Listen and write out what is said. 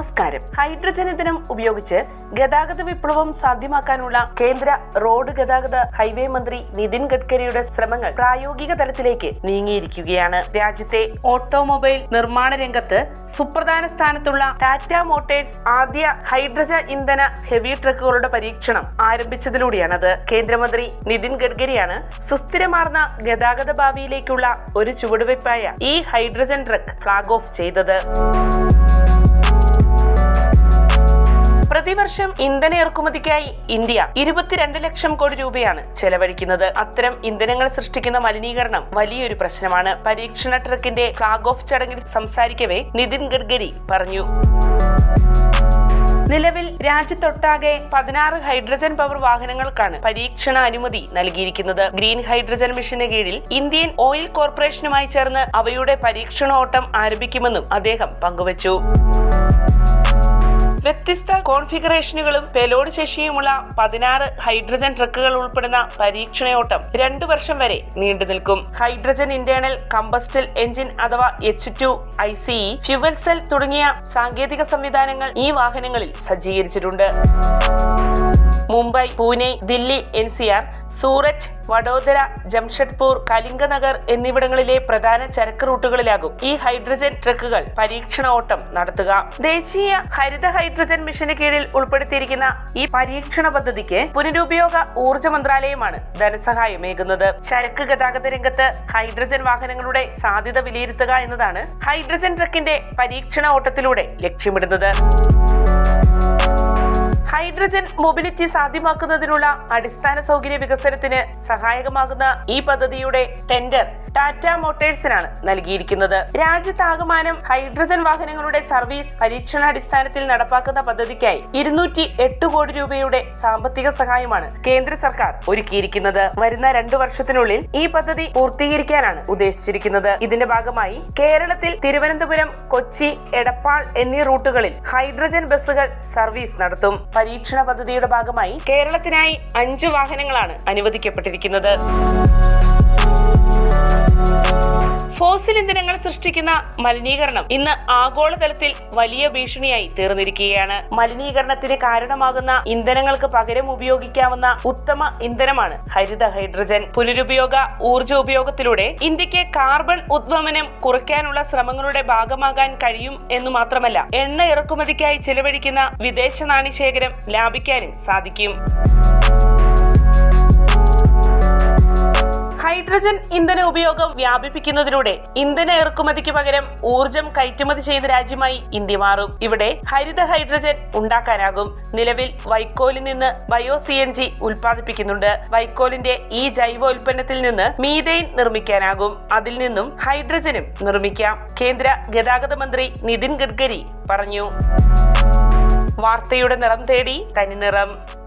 നമസ്കാരം. ഹൈഡ്രജൻ ഇന്ധനം ഉപയോഗിച്ച് ഗതാഗത വിപ്ലവം സാധ്യമാക്കാനുള്ള കേന്ദ്ര റോഡ് ഗതാഗത ഹൈവേ മന്ത്രി നിതിൻ ഗഡ്കരിയുടെ ശ്രമങ്ങൾ പ്രായോഗിക തലത്തിലേക്ക് നീങ്ങിയിരിക്കുകയാണ്. രാജ്യത്തെ ഓട്ടോമൊബൈൽ നിർമ്മാണ രംഗത്ത് സുപ്രധാന സ്ഥാനത്തുള്ള ടാറ്റ മോട്ടേഴ്സ് ആദ്യ ഹൈഡ്രജൻ ഇന്ധന ഹെവി ട്രക്കുകളുടെ പരീക്ഷണം ആരംഭിച്ചതിലൂടെയാണത്. കേന്ദ്രമന്ത്രി നിതിൻ ഗഡ്കരിയാണ് സുസ്ഥിരമാർന്ന ഗതാഗത ഭാവിയിലേക്കുള്ള ഒരു ചുവടുവയ്പായ ഈ ഹൈഡ്രജൻ ട്രക്ക് ഫ്ളാഗ് ഓഫ് ചെയ്തത്. പ്രതിവർഷം ഇന്ധന ഇറക്കുമതിക്കായി ഇന്ത്യ ഇരുപത്തിരണ്ട് ലക്ഷം കോടി രൂപയാണ് ചെലവഴിക്കുന്നത്. അത്തരം ഇന്ധനങ്ങൾ സൃഷ്ടിക്കുന്ന മലിനീകരണം വലിയൊരു പ്രശ്നമാണ്. പരീക്ഷണ ട്രക്കിന്റെ ഫ്ളാഗ് ഓഫ് ചടങ്ങിൽ സംസാരിക്കവേ നിതിൻ ഗഡ്കരി പറഞ്ഞു. നിലവിൽ രാജ്യത്തൊട്ടാകെ പതിനാറ് ഹൈഡ്രജൻ പവർ വാഹനങ്ങൾക്കാണ് പരീക്ഷണ അനുമതി നൽകിയിരിക്കുന്നത്. ഗ്രീൻ ഹൈഡ്രജൻ മിഷന് കീഴിൽ ഇന്ത്യൻ ഓയിൽ കോർപ്പറേഷനുമായി ചേർന്ന് അവയുടെ പരീക്ഷണ ഓട്ടം ആരംഭിക്കുമെന്നും അദ്ദേഹം പങ്കുവച്ചു. വ്യത്യസ്ത കോൺഫിഗറേഷനുകളും പെലോഡ് ശേഷിയുമുള്ള പതിനാറ് ഹൈഡ്രജൻ ട്രക്കുകൾ ഉൾപ്പെടുന്ന പരീക്ഷണയോട്ടം രണ്ടു വർഷം വരെ നീണ്ടു നിൽക്കും. ഹൈഡ്രജൻ ഇന്റേണൽ കമ്പസ്റ്റൽ എഞ്ചിൻ അഥവാ H two I C fuel cell തുടങ്ങിയ സാങ്കേതിക സംവിധാനങ്ങൾ ഈ വാഹനങ്ങളിൽ സജ്ജീകരിച്ചിട്ടുണ്ട്. Mumbai Pune Delhi N C R Surat Vadodara Jamshedpur Kalinganagar എന്നിവിടങ്ങളിലെ പ്രധാന ചരക്ക് റൂട്ടുകളിലാകും ഈ ഹൈഡ്രജൻ ട്രക്കുകൾ പരീക്ഷണ ഓട്ടം നടത്തുക. ദേശീയ ഹരിത ഹൈഡ്രജൻ മിഷന് കീഴിൽ ഉൾപ്പെടുത്തിയിരിക്കുന്ന ഈ പരീക്ഷണ പദ്ധതിക്ക് പുനരുപയോഗ ഊർജ മന്ത്രാലയമാണ് ധനസഹായമേകുന്നത്. ചരക്ക് ഗതാഗത രംഗത്ത് ഹൈഡ്രജൻ വാഹനങ്ങളുടെ സാധ്യത വിലയിരുത്തുക എന്നതാണ് ഹൈഡ്രജൻ ട്രക്കിന്റെ പരീക്ഷണ ഓട്ടത്തിലൂടെ ലക്ഷ്യമിടുന്നത്. ഹൈഡ്രജൻ മൊബിലിറ്റി സാധ്യമാക്കുന്നതിനുള്ള അടിസ്ഥാന സൗകര്യ വികസനത്തിന് സഹായകമാകുന്ന ഈ പദ്ധതിയുടെ ടെൻഡർ ടാറ്റ മോട്ടേഴ്സിനാണ് നൽകിയിരിക്കുന്നത്. രാജ്യത്താകമാനം ഹൈഡ്രജൻ വാഹനങ്ങളുടെ സർവീസ് പരീക്ഷണാടിസ്ഥാനത്തിൽ നടപ്പാക്കുന്ന പദ്ധതിക്കായി ഇരുന്നൂറ്റി എട്ട് കോടി രൂപയുടെ സാമ്പത്തിക സഹായമാണ് കേന്ദ്ര സർക്കാർ ഒരുക്കിയിരിക്കുന്നത്. വരുന്ന രണ്ടു വർഷത്തിനുള്ളിൽ ഈ പദ്ധതി പൂർത്തീകരിക്കാനാണ് ഉദ്ദേശിച്ചിരിക്കുന്നത്. ഇതിന്റെ ഭാഗമായി കേരളത്തിൽ തിരുവനന്തപുരം കൊച്ചി എടപ്പാൾ എന്നീ റൂട്ടുകളിൽ ഹൈഡ്രജൻ ബസ്സുകൾ സർവീസ് നടത്തും. പരീക്ഷണ പദ്ധതിയുടെ ഭാഗമായി കേരളത്തിനായി അഞ്ചു വാഹനങ്ങളാണ് അനുവദിക്കപ്പെട്ടിരിക്കുന്നത്. ഫോസിൽ ഇന്ധനങ്ങൾ സൃഷ്ടിക്കുന്ന മലിനീകരണം ഇന്ന് ആഗോളതലത്തിൽ വലിയ ഭീഷണിയായി തീർന്നിരിക്കുകയാണ്. മലിനീകരണത്തിന് കാരണമാകുന്ന ഇന്ധനങ്ങൾക്ക് പകരം ഉപയോഗിക്കാവുന്ന ഉത്തമ ഇന്ധനമാണ് ഹരിത ഹൈഡ്രജൻ. പുനരുപയോഗ ഊർജ ഉപയോഗത്തിലൂടെ ഇന്ത്യയ്ക്ക് കാർബൺ ഉദ്വമനം കുറയ്ക്കാനുള്ള ശ്രമങ്ങളുടെ ഭാഗമാകാൻ കഴിയും എന്ന് മാത്രമല്ല എണ്ണ ഇറക്കുമതിക്കായി ചെലവഴിക്കുന്ന വിദേശ നാണ്യശേഖരം ലാഭിക്കാനും സാധിക്കും. ഹൈഡ്രജൻ ഇന്ധന ഉപയോഗം വ്യാപിപ്പിക്കുന്നതിലൂടെ ഇന്ധന ഇറക്കുമതിക്ക് പകരം ഊർജം കയറ്റുമതി ചെയ്ത രാജ്യമായി ഇന്ത്യ മാറും. ഇവിടെ ഹരിത ഹൈഡ്രജൻ ഉണ്ടാക്കാനാകും. നിലവിൽ വൈക്കോലിൽ നിന്ന് ബയോ സി എൻ ജി ഉൽപ്പാദിപ്പിക്കുന്നുണ്ട്. വൈക്കോലിന്റെ ഈ ജൈവോൽപ്പന്നത്തിൽ നിന്ന് മീതെയിൻ നിർമ്മിക്കാനാകും. അതിൽ നിന്നും ഹൈഡ്രജനും നിർമ്മിക്കാം. കേന്ദ്ര ഗതാഗത മന്ത്രി നിതിൻ ഗഡ്കരി പറഞ്ഞു. വാർത്തയുടെ നിറം തേടി തനിനിറം.